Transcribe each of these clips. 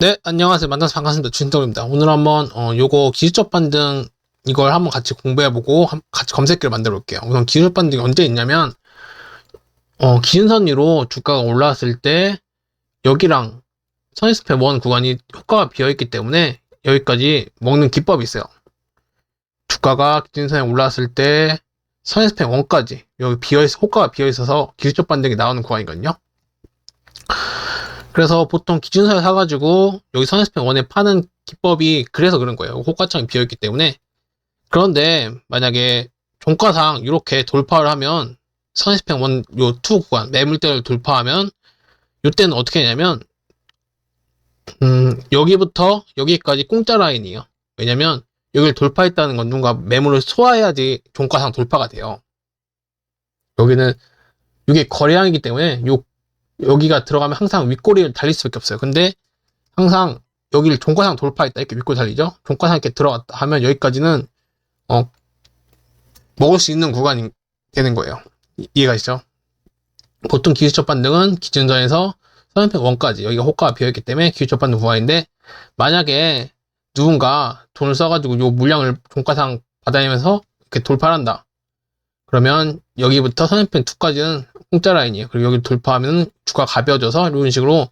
네, 안녕하세요. 만나서 반갑습니다. 준동입니다. 오늘 한번 어, 요거 기술적 반등 이걸 한번 같이 공부해보고 한- 같이 검색기를 만들어 볼게요. 우선 기술적 반등이 언제 있냐면 어, 기준선 위로 주가가 올라왔을 때 여기랑 선스페 원 구간이 효과가 비어있기 때문에 여기까지 먹는 기법이 있어요. 주가가 기준선에 올라왔을 때 선스페 원까지 여기 비어있 효과가 비어있어서 기술적 반등이 나오는 구간이거든요. 그래서 보통 기준선을 사가지고 여기 선스펜 원에 파는 기법이 그래서 그런 거예요. 호가창이 비어있기 때문에. 그런데 만약에 종가상 이렇게 돌파를 하면 선스펜 원요투 구간 매물대를 돌파하면 이때는 어떻게 하냐면 음, 여기부터 여기까지 공짜 라인이에요. 왜냐면 여기를 돌파했다는 건 누군가 매물을 소화해야지 종가상 돌파가 돼요. 여기는 이게 거래량이기 때문에 요 여기가 들어가면 항상 윗꼬리를 달릴 수밖에 없어요. 근데 항상 여기를 종가상 돌파했다 이렇게 윗꼬리 달리죠. 종가상 이렇게 들어갔다 하면 여기까지는 어 먹을 수 있는 구간이 되는 거예요. 이- 이해가시죠? 보통 기술적 반등은 기준선에서 선행팩 원까지 여기가 호가가 비어있기 때문에 기술적 반등 구간인데 만약에 누군가 돈을 써가지고 요 물량을 종가상 받아내면서 이렇게 돌파를 한다. 그러면 여기부터 선행팩 2까지는 공짜 라인이에요. 그리고 여기 돌파하면 주가 가벼워져서 이런 식으로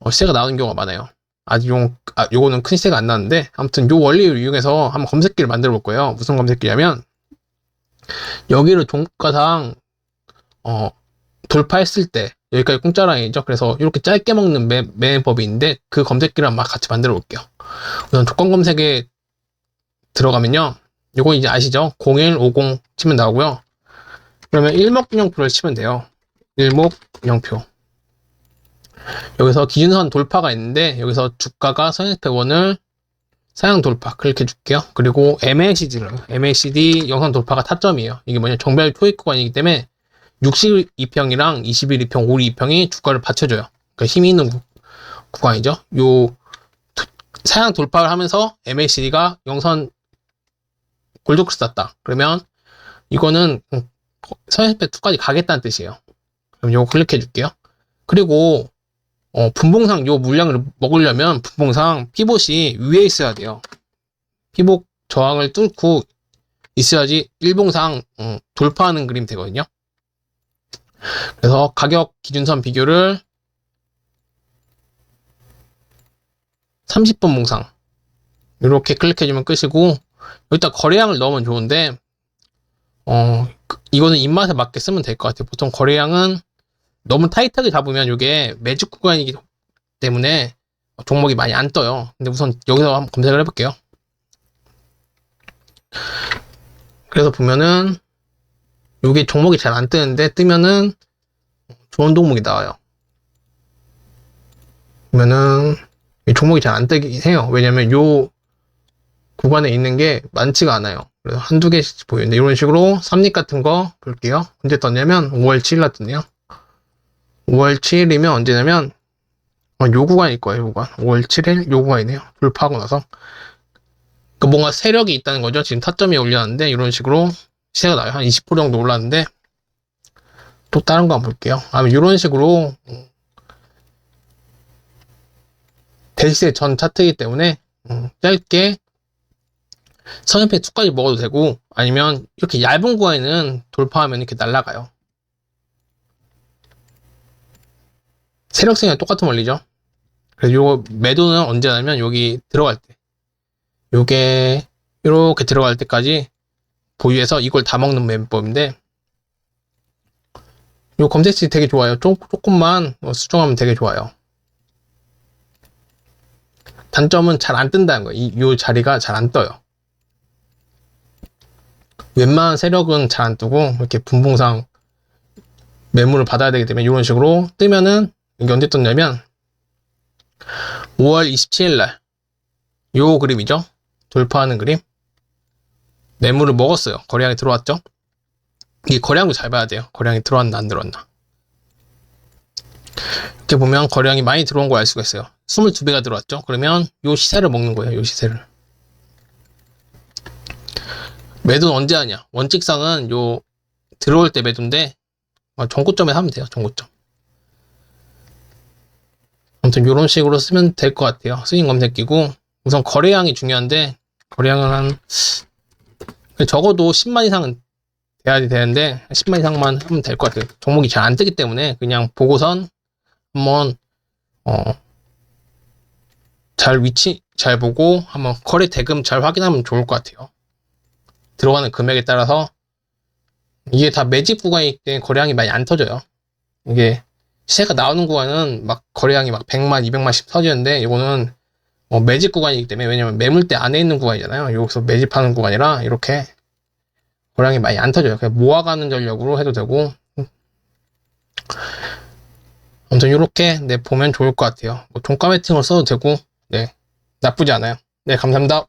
어, 시세가 나오는 경우가 많아요. 아직 요, 아, 요거는 큰 시세가 안 나는데 아무튼 요 원리를 이용해서 한번 검색기를 만들어 볼 거예요. 무슨 검색기냐면 여기를 종가상 어, 돌파했을 때 여기까지 공짜 라인이죠. 그래서 이렇게 짧게 먹는 매, 매매법이 있는데 그 검색기를 한번 같이 만들어 볼게요. 우선 조건 검색에 들어가면요. 요거 이제 아시죠? 0150 치면 나오고요. 그러면 일목균형표를 치면 돼요. 일목균형표. 여기서 기준선 돌파가 있는데 여기서 주가가 선행팩원을 사양 돌파 클릭해 줄게요. 그리고 MACD를 MACD 영상 돌파가 타점이에요. 이게 뭐냐 정별 초입 구간이기 때문에 62평이랑 21평, 52평이 주가를 받쳐줘요. 그러니까 힘이 있는 구, 구간이죠. 요 도- 사양 돌파를 하면서 MACD가 영선 골드크스 땄다. 그러면 이거는 선행팩 2까지 가겠다는 뜻이에요. 그럼 요거 클릭해 줄게요. 그리고 어, 분봉상 요 물량을 먹으려면 분봉상 피봇이 위에 있어야 돼요. 피봇 저항을 뚫고 있어야지 일봉상 어, 돌파하는 그림 되거든요. 그래서 가격 기준선 비교를 30분 봉상 이렇게 클릭해주면 끝이고 여기다 거래량을 넣으면 좋은데 어 그- 이거는 입맛에 맞게 쓰면 될 것 같아요. 보통 거래량은 너무 타이트하게 잡으면 이게 매직 구간이기 때문에 종목이 많이 안 떠요. 근데 우선 여기서 한번 검색을 해볼게요. 그래서 보면은 이게 종목이 잘 안 뜨는데 뜨면은 좋은 종목이 나와요. 보면은 이 종목이 잘 안 뜨긴 해요. 왜냐면 요 구간에 있는 게 많지가 않아요. 그래서 한두 개씩 보이는데 이런 식으로 삼립 같은 거 볼게요. 언제 떴냐면 5월 7일 날 떴네요. 5월 7일이면 언제냐면 어, 요 구간일 거예요. 요 구간. 5월 7일 요 구간이네요. 돌파하고 나서 그 뭔가 세력이 있다는 거죠. 지금 타점이 올렸는데 이런 식으로 시세가 나요. 한 20% 정도 올랐는데 또 다른 거 한번 볼게요. 아, 이런 식으로 대시세 전 차트이기 때문에 음, 짧게 선연패 2까지 먹어도 되고 아니면 이렇게 얇은 구간에는 돌파하면 이렇게 날아가요. 세력성이랑 똑같은 원리죠. 그래서 요거 매도는 언제 하냐면 여기 들어갈 때 요게 이렇게 들어갈 때까지 보유해서 이걸 다 먹는 매매법인데 요 검색치 되게 좋아요. 조, 조금만 어, 수정하면 되게 좋아요. 단점은 잘 안 뜬다는 거예요. 이, 요 자리가 잘 안 떠요. 웬만한 세력은 잘 안 뜨고 이렇게 분봉상 매물을 받아야 되기 때문에 이런 식으로 뜨면은 이게 언제 떴냐면 5월 27일 날 요 그림이죠. 돌파하는 그림. 매물을 먹었어요. 거래량이 들어왔죠. 이게 거래량도 잘 봐야 돼요. 거래량이 들어왔나 안 들어왔나. 이렇게 보면 거래량이 많이 들어온 걸 알 수가 있어요. 22배가 들어왔죠. 그러면 요 시세를 먹는 거예요. 요 시세를. 매도는 언제 하냐? 원칙상은 요 들어올 때 매도인데 어, 정고점에 하면 돼요. 정고점. 아무튼 이런 식으로 쓰면 될 것 같아요. 스윙 검색기고 우선 거래량이 중요한데 거래량은 한 적어도 10만 이상은 돼야 되는데 10만 이상만 하면 될 것 같아요. 종목이 잘 안 뜨기 때문에 그냥 보고선 한번 어, 잘 위치 잘 보고 한번 거래 대금 잘 확인하면 좋을 것 같아요. 들어가는 금액에 따라서 이게 다 매집 구간이기 때문에 거래량이 많이 안 터져요. 이게 시세가 나오는 구간은 막 거래량이 막 100만, 200만씩 터지는데 이거는 어, 매집 구간이기 때문에 왜냐면 매물대 안에 있는 구간이잖아요. 여기서 매집하는 구간이라 이렇게 거래량이 많이 안 터져요. 그냥 모아가는 전략으로 해도 되고 아무튼 이렇게 네, 보면 좋을 것 같아요. 뭐 종가 매팅을 써도 되고 네 나쁘지 않아요. 네 감사합니다.